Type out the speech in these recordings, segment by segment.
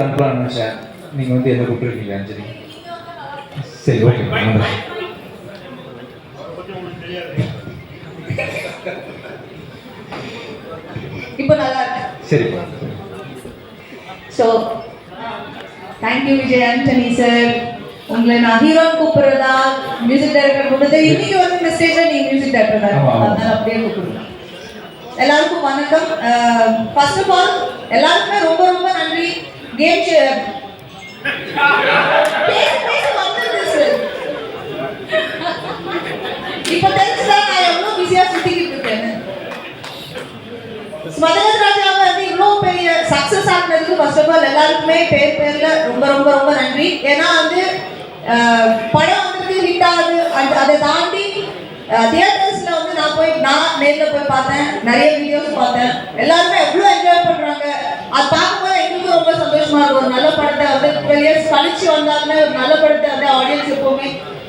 அனுப்பலாம்னு நினச்சேன் நீங்கள் வந்து என்ன கூப்பிட்டுருக்கீங்க அஞ்சலி சரி ஓகே இப்போ நல்லா இருக்கு சரிப்பா so thank you Vijay Antony sir உங்களை நான் ஹீரோ கூப்பிடுறதா? மியூசிக் டைரக்டர் கூப்பிடுறது? இன்னைக்கு வந்து இந்த ஸ்டேஜில் நீங்கள் மியூசிக் டைரக்டர் தான். அதனால அப்படியே கூப்பிடுறேன் எல்லாருக்கும் வணக்கம். ஃபர்ஸ்ட் ஆஃப் ஆல் எல்லாருக்குமே ரொம்ப ரொம்ப நன்றி. கேம் இப்போ தெரிஞ்சுதான் நான் எவ்வளோ பிஸியாக சுற்றிக்கிட்டு இருக்கேன்னு. ஸ்மதகத் ராஜாவை வந்து இவ்வளோ பெரிய சக்ஸஸ் ஆகினதுக்கு ஃபர்ஸ்ட் ஆஃப் ஆல் எல்லாருக்குமே பேர் பேர்ல ரொம்ப ரொம்ப ரொம்ப நன்றி. ஏன்னா வந்து படம் வந்து ஹிட் ஆகுது. அதை தாண்டி தியேட்டர்ஸ்ல வந்து நான் போய் நான் நேர்ல போய் பார்த்தேன். நிறைய வீடியோஸ் பார்த்தேன். எல்லாருமே எவ்வளோ என்ஜாய் பண்றாங்க. அது பார்க்கும்போது எங்களுக்கும் ரொம்ப சந்தோஷமா இருக்கும். ஒரு நல்ல படத்தை வந்து டுவெல் இயர்ஸ் கழிச்சு வந்தாலுமே ஒரு நல்ல படத்தை வந்து ஆடியன்ஸ் எப்பவுமே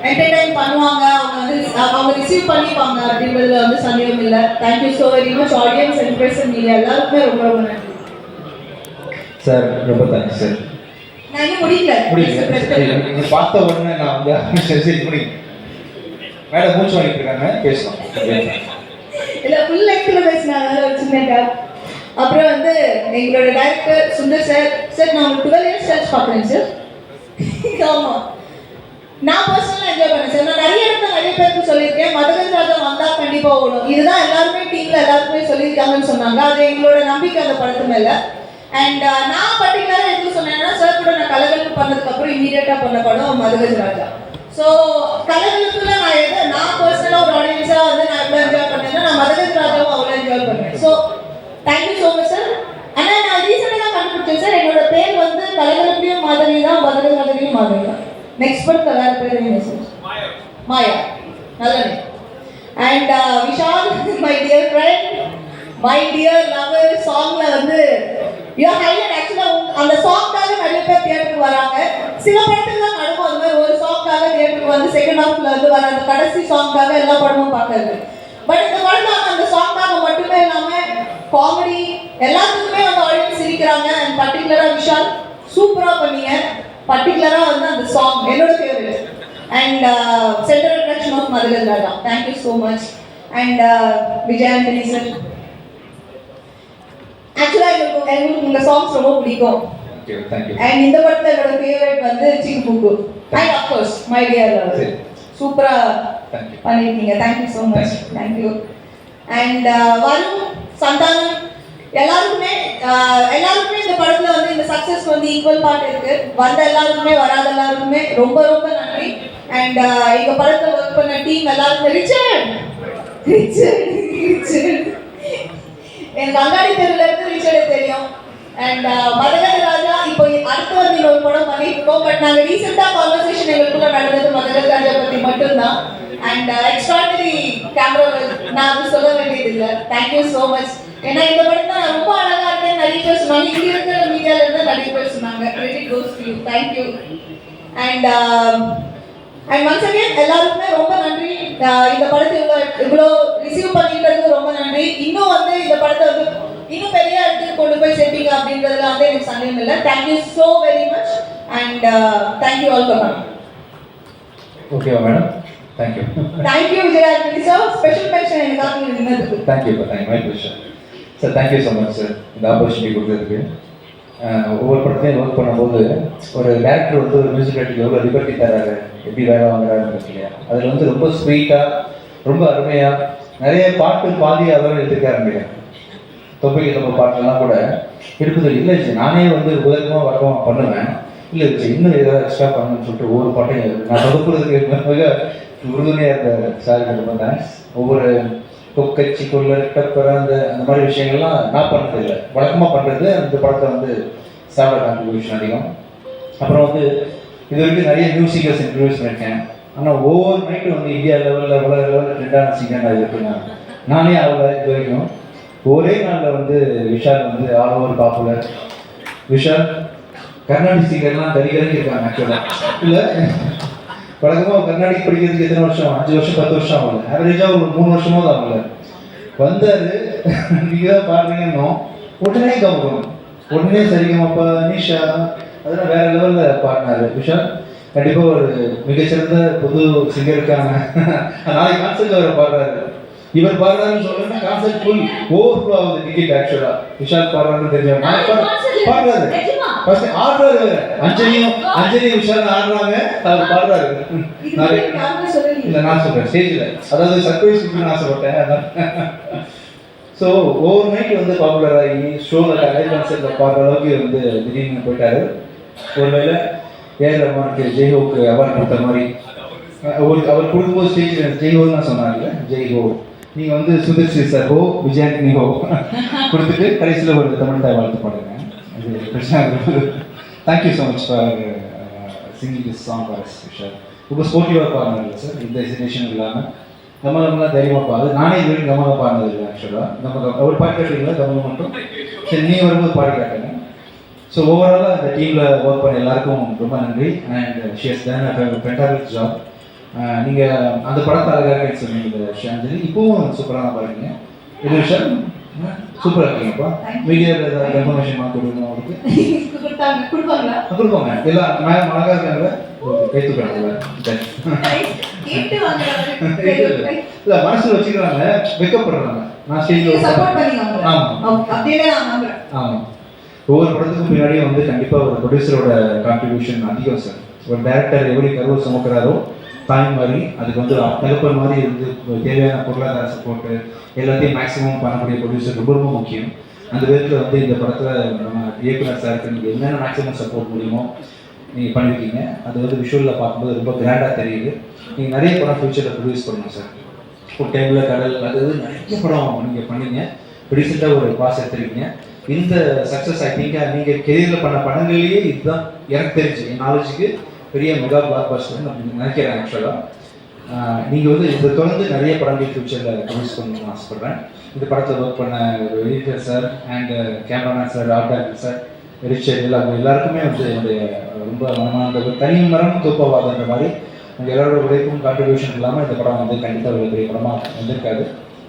என்டர்டைன் பண்ணுவாங்க. அவங்க வந்து அவங்க ரிசீவ் பண்ணிப்பாங்க. அப்படின்றதுல வந்து சந்தேகம் இல்லை. Thank you so very much audience and press media எல்லாருக்குமே ரொம்ப ரொம்ப நன்றி. சார் ரொம்ப தேங்க்ஸ் சார். நான் இன்னும் முடியல நீங்கள் பார்த்த உடனே நான் வந்து சரி சரி முடியும் மேடம் மூச்சு வாங்கிட்டு இருக்காங்க பேசலாம். இல்ல ஃபுல் லெங்க்ல பேசினாங்க ஒரு சின்ன அப்புறம் வந்து எங்களோட டைரக்டர் சுந்தர் சார் சார் நான் உங்களுக்கு டுவெல் இயர்ஸ் சர்ச் பார்க்குறேன் சார் ஆமா. நான் பர்சனலாக என்ஜாய் பண்ணேன் சார் நான் நிறைய இடத்துல நிறைய பேருக்கு சொல்லியிருக்கேன். மதகன் ராஜா வந்தால் கண்டிப்பா ஓடும். இதுதான் எல்லாருமே டீமில் எல்லாருக்குமே சொல்லியிருக்காங்கன்னு சொன்னாங்க. அது எங்களோட நம்பிக்கை அந்த படத்து மேலே. அண்ட் நான் பர்டிகுலராக எதுவும் சொன்னேன்னா சார் கூட நான் கலகலப்பு பண்ணதுக்கப்புறம் இமீடியட்டாக பண்ண படம் மதகஜ் ராஜா ஸோ கலகலப்புல நான் எது நான் பர்சனலாக ஒரு ஆடியன்ஸாக வந்து நான் எவ்வளோ என்ஜாய் பண்ணேன்னா நான் மதகஜ் ராஜாவும் அவ்வளோ என்ஜாய் பண்ணேன் so thank you so much sir ஆனால் நான் ரீசெண்டாக தான் கண்டுபிடிச்சேன் சார் என்னோட பேர் வந்து கலகலப்புலையும் மாதிரி தான் மதகஜ் ராஜாலையும் மாதிரி தான். நெக்ஸ்ட் படத்தில் வேறு பேர் சார் மாயா. நல்ல and Vishal my dear friend my dear lover சாங்ல வந்து யூ ஹைலைட் ஆக்சுவலாக அந்த சாங்காக நிறைய பேர் தியேட்டருக்கு வராங்க. சில படத்துக்கு தான் நடக்கும். அந்த மாதிரி ஒரு சாங்காக தியேட்டருக்கு வந்து செகண்ட் ஹாஃப்ல வந்து வர அந்த கடைசி சாங்காக எல்லா படமும் பார்க்கறது. பட் இந்த படத்தாங்க அந்த சாங்காக மட்டுமே இல்லாம காமெடி எல்லாத்துக்குமே வந்து ஆடியன்ஸ் சிரிக்கிறாங்க. அண்ட் பர்டிகுலராக விஷால் சூப்பராக பண்ணீங்க. பர்டிகுலராக வந்து அந்த சாங் என்னோட favourite and central attraction of Madurai Raja thank you so much and Vijay Antony sir ஆக்சுவலாக எங்களுக்கு எங்களுக்கு உங்கள் சாங்ஸ் ரொம்ப பிடிக்கும். அண்ட் இந்த படத்தில் என்னோட ஃபேவரட் வந்து book and of course my dear சரி. சூப்பராக thank you so much thank you and வரும் சந்தானம் எல்லாருக்குமே uh, எல்லாருக்குமே இந்த படத்துல வந்து இந்த சக்சஸ் வந்து ஈக்குவல் பார்ட் இருக்கு. வந்த எல்லாருக்குமே வராத எல்லாருக்குமே ரொம்ப ரொம்ப நன்றி. அண்ட் எங்க படத்துல ஒர்க் பண்ண டீம் எல்லாருக்குமே ரிச்சர்ட் ரிச்சர்ட் ரிச்சர்ட் எனக்கு அங்காடி தெருவில் இருந்து ரிச்சர்டு தெரியும். அண்ட் மதகத போய் இப்போ அடுத்து வந்து படம் பண்ணிட்டு இருக்கோம் பட் நாங்க ரீசெண்டாக கான்வர்சேஷன் எங்களுக்குள்ள நடந்தது மதகத ராஜா மட்டும்தான். அண்ட் எக்ஸ்ட்ராடனரி கேமரா நான் அது சொல்ல வேண்டியது இல்லை தேங்க்யூ ஸோ மச் ஏன்னா இந்த படம் தான் ரொம்ப அழகா இருக்கேன் நிறைய பேர் சொன்னாங்க. இங்க இருக்கிற மீடியால இருந்து நிறைய பேர் சொன்னாங்க credit goes to you thank you and and once again எல்லாருக்குமே ரொம்ப நன்றி. இந்த படத்தை இவ்வளோ இவ்வளோ ரிசீவ் பண்ணிக்கிறதுக்கு ரொம்ப நன்றி இன்னும் வந்து இந்த படத்தை வந்து இன்னும் பெரிய இடத்துக்கு கொண்டு போய் சேர்ப்பீங்க அப்படின்றதுல வந்து எனக்கு சந்தேகம் இல்லை. Thank you so very much and thank you all for coming ஓகேவா madam thank you thank you விஜயாத்மி sir special mention எனக்காக நீங்க இருந்ததுக்கு thank you thank my pleasure sir thank you so much sir இந்த ஆப்பர்ச்சுனிட்டி கொடுத்ததுக்கு. Ah, ஒவ்வொரு படத்துலையும் work பண்ணும்போது ஒரு டேரக்டர் வந்து ஒரு மியூசிக் டைரக்டருக்கு எவ்வளோ லிபர்ட்டி தராரு? எப்படி வேலை வாங்குறாருன்னு இல்லையா அதில் வந்து ரொம்ப ஸ்வீட்டாக ரொம்ப அருமையாக நிறைய பாட்டு பாதி அவர் எழுதிருக்காரு இல்லையா தொப்பைக்கு நம்ம பாட்டுலாம் கூட இருக்குது இல்லை ஜி, நானே வந்து உதவியமாக வழக்கமாக பண்ணுவேன். இல்லை ஜி, இன்னும் ஏதாவது எக்ஸ்ட்ரா பண்ணணும்னு சொல்லிட்டு ஒவ்வொரு பாட்டையும் நான் தொகுப்புறதுக்கு மிக உறுதுணையாக இருந்த சார் ரொம்ப தேங்க்ஸ் ஒவ்வொரு கொக்கச்சி கொள்ளட்டப்பற அந்த அந்த மாதிரி விஷயங்கள்லாம் நான் பண்ணதில்லை வழக்கமாக பண்ணுறது அந்த படத்தை வந்து சாப்பிட கான்ட்ரிபியூஷன் அதிகம். அப்புறம் வந்து இது வரைக்கும் நிறைய மியூசிக்கல்ஸ் இன்ட்ரடியூஸ் பண்ணியிருக்கேன். ஆனால் ஒவ்வொரு நைட்டு வந்து இந்தியா லெவலில் உலக லெவலில் ட்ரெண்டான சிங்கர் நான் இருக்குங்க நானே. ஆகல இது வரைக்கும் ஒரே நாளில் வந்து விஷால் வந்து all over popular. Vishal Carnatic சிங்கர்லாம் தனிகரங்க இருக்காங்க ஆக்சுவலாக இல்லை? வழக்கமாக கர்நாடிக் படிக்கிறதுக்கு எத்தனை வருஷம்? அஞ்சு வருஷம் பத்து வருஷம் ஆகல ஆவரேஜாக ஒரு மூணு வருஷமோ தான் ஆகல வந்தார் நீங்கள் தான் பாடுறீங்கன்னோ உடனே கவனம் உடனே சரிகமாப்பா நிஷா அதெல்லாம் வேற லெவலில் பாடினாரு விஷால். கண்டிப்பாக ஒரு மிகச்சிறந்த புது சிங்கருக்கான நாளைக்கு கான்சர்ட் அவர் பாடுறாரு. இவர் பாடுறாருன்னு சொல்லணும்னா கான்சர்ட் ஃபுல் ஓவர் ஃப்ளோ ஆகுது டிக்கெட் ஆக்சுவலாக விஷால் பாடுறாருன்னு தெரிஞ்ச பாடுறாரு. ஃபர்ஸ்ட் ஆடுறாரு வேற அஞ்சலியும் அஞ்சலி விஷால் ஆடுறாங்க. அவர் பாடுறாரு. இல்லை நான் சொல்கிறேன் ஸ்டேஜில் அதாவது சர்ப்ரைஸ் கொடுக்கணும்னு ஆசைப்பட்டேன் அதான். ஸோ ஓவர் நைட் வந்து பாப்புலர் ஆகி ஷோவில் லைவ் கான்சர்ட்டில் பாடுற அளவுக்கு வந்து திடீர்னு போயிட்டாரு. ஒருவேளை ஏஆர் ரஹ்மானுக்கு ஜெய்ஹோக்கு அவார்ட் கொடுத்த மாதிரி. அஹ் ஒரு அவர் கொடுக்கும்போது ஸ்டேஜில் ஜெய்ஹோன்னு தான் சொன்னாங்க ஜெய்ஹோ. நீங்கள் வந்து சுதர்ஷி சார் ஹோ விஜயாண்டினி ஹோ. கொடுத்துட்டு கடைசியில் ஒரு தமிழ் தாய் வாழ்த்து பாடுங்க. அது பிரச்சனை thank you so much for singing this song for sir ரொம்ப ஸ்போர்ட்டிவாக பாடினாங்க சார். எந்த ஹெசிடேஷன் இல்லாமல் கமலம்லாம் தைரியமாக பாடு. நானே இது வரைக்கும் கமலம் பாடினது இல்லை ஆக்சுவலாக நம்ம அவர் பாடி காட்டுறீங்களா கமலம் மட்டும்? சரி நீ வரும்போது பாடி காட்டுங்க. ஸோ ஓவராலாக அந்த டீமில் ஒர்க் பண்ண எல்லாருக்கும் ரொம்ப நன்றி. அண்ட் ஷியஸ் தான் ஃபென்டாபிக் ஜாப் நீங்கள் அந்த படத்தை அழகாக சொன்னீங்க ஷாஞ்சலி இப்போவும் சூப்பராக பாருங்க இது விஷயம் சூப்பராக இருக்கீங்கப்பா. மீடியாவில் ஏதாவது இன்ஃபர்மேஷன் கொடுக்கணும் அவருக்கு கொடுப்பாங்களா? கொடுப்போங்க. எல்லாம் மேம் அழகாக இருக்காங்க இல்லை மனசில் வச்சுக்கிறாங்க வெக்கப்படுறாங்க. நான் ஸ்டேஜில் ஆமாம் ஆமாம் ஒவ்வொரு படத்துக்கும் பின்னாடியும் வந்து கண்டிப்பாக ஒரு ப்ரொடியூசரோட கான்ட்ரிபியூஷன் அதிகம் சார் ஒரு டேரக்டர் எப்படி கருவை சுமக்கிறாரோ தாய் மாதிரி அதுக்கு வந்து தகப்பன் மாதிரி இருந்து தேவையான பொருளாதார சப்போர்ட்டு எல்லாத்தையும் மேக்ஸிமம் பண்ணக்கூடிய ப்ரொடியூசர் ரொம்ப ரொம்ப முக்கியம். அந்த விதத்தில் வந்து இந்த படத்தில் நம்ம இயக்குனர் சாருக்கு நீங்கள் என்னென்ன மேக்ஸிமம் சப்போர்ட் முடியுமோ நீங்கள் பண்ணியிருக்கீங்க அது வந்து விஷுவலில் பார்க்கும்போது ரொம்ப கிராண்டாக தெரியுது. நீங்கள் நிறைய படம் ஃபியூச்சரில் ப்ரொடியூஸ் பண்ணணும் சார் ஒரு டைமில் கடல் அது நிறைய படம் நீங்கள் பண்ணீங்க. ரீசெண்டாக ஒரு பாஸ் எடுத்துருக்கீங்க. இந்த சக்ஸஸ் ஐ திங்க் நீங்கள் கெரியரில் பண்ண படங்கள்லேயே இதுதான் எனக்கு தெரிஞ்சு என் நாலேஜுக்கு பெரிய மெகா பிளாக் பஸ்டர்னு நினைக்கிறேன் ஆக்சுவலாக நீங்கள் வந்து இதை தொடர்ந்து நிறைய படங்கள் ஃபியூச்சரில் ப்ரொடியூஸ் பண்ணணும்னு ஆசைப்பட்றேன். இந்த படத்தை ஒர்க் பண்ண editor sir and cameraman sir art director sir richer எல்லாருமே எல்லாருக்குமே வந்து என்னுடைய ரொம்ப மனமார்ந்த தனி மரம் தூப்பவாதன்ற மாதிரி உங்கள் எல்லாரோட உழைப்பும் கான்ட்ரிபியூஷன் இல்லாமல் இந்த படம் வந்து கண்டிப்பாக ஒரு பெரிய படமாக வந்திருக்காது.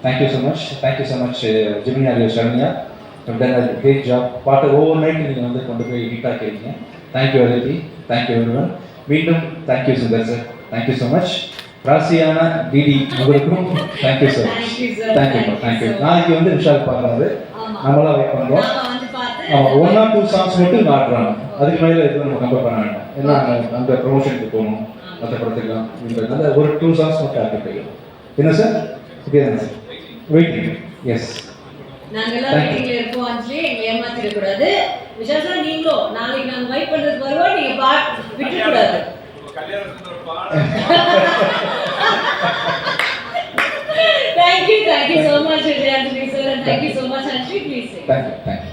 Thank you so much thank you so much chimney ஆரியோ சரண்யா டன் கிரேட் ஜாப் பாட்டு ஓவர் நைட் நீங்கள் வந்து கொண்டு போய் ஹிட் ஆக்கிருக்கீங்க தேங்க்யூ அதிபி தேங்க்யூ எவ்ரிவன் மீண்டும் thank you Sundar sir thank you so much ராசியான டிடி உங்களுக்கும் thank you sir thank you thank you நாளைக்கு வந்து விஷால் பார்க்குறாரு. நம்மளாம் வெயிட் பண்ணுறோம் ஆமாம் ஒன் ஆர் டூ சாங்ஸ் மட்டும் ஆடுறாங்க அதுக்கு மேலே எதுவும் நம்ம கம்பேர் பண்ண வேண்டாம். ஏன்னா அங்க ப்ரொமோஷனுக்கு போகணும். மற்ற படத்துக்குலாம் அப்படின்றதுனால ஒரு டூ சாங்ஸ் மட்டும் ஆட்டு போயிடும் என்ன சார் ஓகே தானே சார் வெயிட்டிங் எஸ் நாங்க எல்லாம் Thank you. மீட்டிங்ல இருப்போம் அஞ்சலி. எங்களை ஏமாத்திட சார் நீங்களும் நாளைக்கு நாங்க வெயிட் பண்றதுக்கு வருவோம் நீங்க பாட் விட்டுற கூடாது thank you thank you so much Vijayanjali sir and thank you so much Anjali please thank you thank you